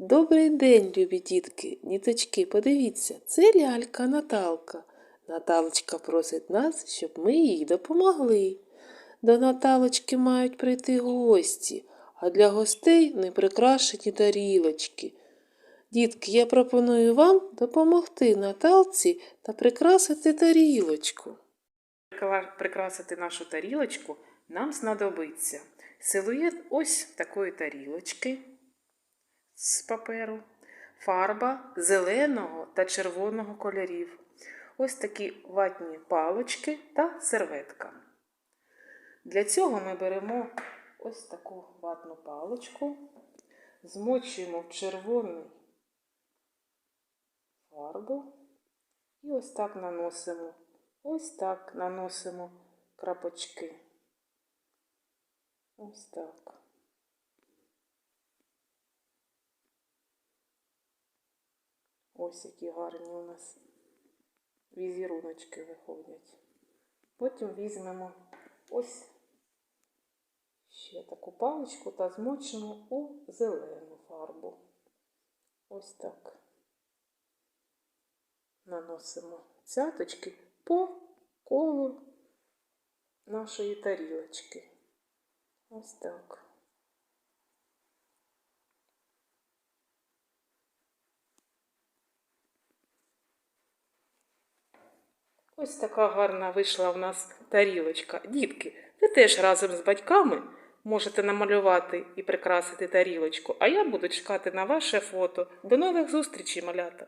Добрий день, любі дітки, діточки, подивіться, це лялька Наталка. Наталочка просить нас, щоб ми їй допомогли. До Наталочки мають прийти гості, а для гостей неприкрашені тарілочки. Дітки, я пропоную вам допомогти Наталці та прикрасити тарілочку. Прикрасити нашу тарілочку нам знадобиться силует ось такої тарілочки з паперу, фарба зеленого та червоного кольорів, ось такі ватні палочки та серветка. Для цього ми беремо ось таку ватну палочку, змочуємо в червоний фарбу і ось так наносимо. Ось так наносимо крапочки. Ось так. Ось які гарні у нас візеруночки виходять. Потім візьмемо ось ще таку паличку та змочимо у зелену фарбу. Ось так наносимо цяточки по колу нашої тарілочки. Ось так. Ось така гарна вийшла в нас тарілочка. Дітки, ви теж разом з батьками можете намалювати і прикрасити тарілочку, а я буду чекати на ваше фото. До нових зустрічей, малята!